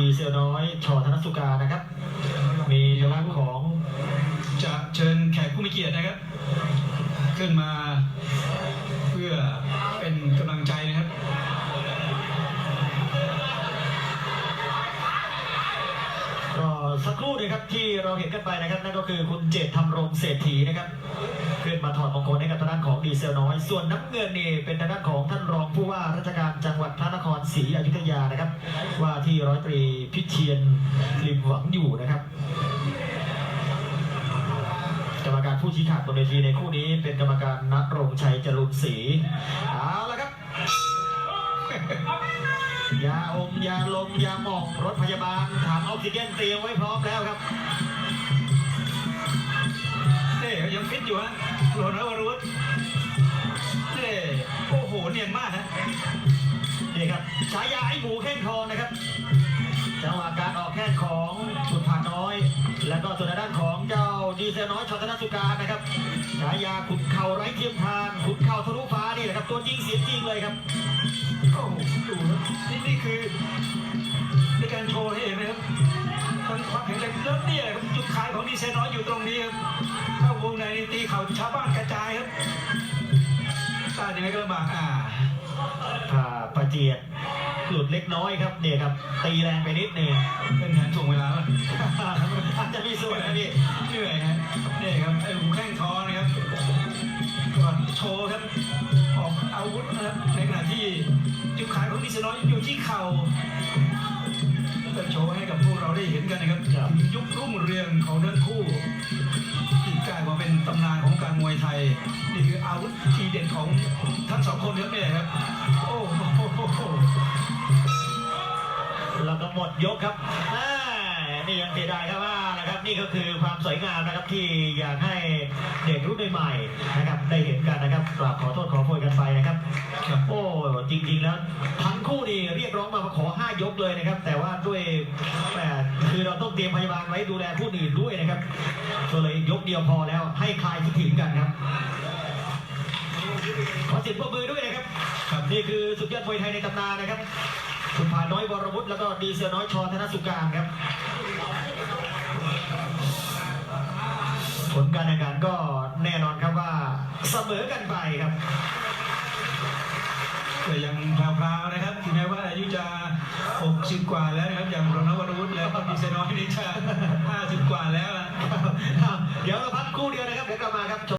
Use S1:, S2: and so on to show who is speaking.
S1: ดีเสือน้อยชอธนสุการนะครับ มีทางด้านของ
S2: จะเชิญแขกผู้มีเกียรตินะครับ ขึ้นมาเพื่อเป็นกำลังใจนะครับ
S1: สักครู่นึงครับที่เราเห็นกันไปนะครับนั่นก็คือคุณเจตธรรมรงเศรษฐีนะครับขึ้นมาถอดมงคลให้กับทางด้านของดีเซลน้อย ส่วนน้ำเงินนี่เป็นทางด้านของท่านรองผู้ว่าราชการจังหวัดพระนครศรีอยุธยานะครับ ว่าที่ร้อยตรีพิเชียนริมหวังอยู่นะครับกรรมการผู้ชี้ขาดบนเวทีในคู่นี้เป็นกรรมการณรงชัยจรุนศรีเอาละครับ ยาอมยาลมยาหมองรถพยาบาลถังออกซิเจนเตรียมไว้พร้อมแล้วครับ
S2: เน่ยังฟิตอยู่ฮะโรนัลวรุษเน่โอ้โหเนียนมากฮะ
S1: นี่ครับฉายาไอ้หมูแข้งทองนะครับจังหวะการออกแข้งของขุนผาน้อย แล้วก็ส่วนด้านของเจ้าดีเซลน้อยชอตนาสุการนะครับฉายาขุนเข่าไร้เทียมทานขุนเข่าทะลุฟ้านี่แหละครับตัวจริงเสียงจริงเลยครับ
S2: อ้โหดูนะนี่นี่คือในการโชว์ให้เห็นนะครับทั้งความแข็งแรงแล้วเนี่ยครับจุดขายของดีเซลน้อยอยู่ตรงนี้ครับเข้าวงในนี่ตีเข่าชาวบ้านกระจายครับตายังไงก็ลำบากอ่า
S1: ผ่าประเจียดหลุดเล็กน้อยครับเนี่ยครับ ตีแรงไปนิดนึง
S2: เป็นงานถ่วงเวลาป่ะ
S1: อาจจะมีส่วนนะพี่
S2: เหนื่อยฮะนี่ครับไอ้หูแข้งคอนะครับ ก่อนโชว์ครับ ออกอาวุธนะครับ ในขณะที่จุดขายของดิสน้อยอยู่ที่เข่าก็โชว์ให้กับพวกเราได้เห็นกันนะครับถึงยุครุ่งเรืองของทั้งคู่ที่กลายมาเป็นตำนานของการมวยไทย นี่คืออาวุธทีเด็ดของทั้งสองคนครับเนี่ยครับ โอ้โห
S1: แล้วก็หมดยกครับอ่านี่ยังเสียดายครับว่า นะครับนี่ก็คือความสวยงามนะครับที่อยากให้เด็กรุ่นใหม่นะครับ ได้เห็นกันนะครับกราบขอโทษขอโพยกันไปนะครับ โอ้จริงๆแล้วทั้งคู่นี่เรียกร้องมาขอห้ายกเลยนะครับ แต่ว่าด้วยแหมคือเราต้องเตรียมพยาบาลไว้ดูแลผู้อื่นด้วยนะครับก็เลยยกเดียวพอแล้วให้คลายคิดถึงกันครับขอเสียงปรบมือด้วยนะครับครับนี่คือสุดยอดมวยไทยในตำนานนะครับ คุณผาน้อยวรวุฒิแล้วก็ดีเซลน้อยชอธนสุการครับ ผลการแข่งขันก็แน่นอนครับว่าเสมอกันไปครับ
S2: แต่ยังพราวๆนะครับถึงแม้ว่าอายุจะ 60 กว่าแล้วนะครับ อย่างรนัลวรุฒิแล้วก็ดิเซน้อยนี่จะ50 กว่าแล้ว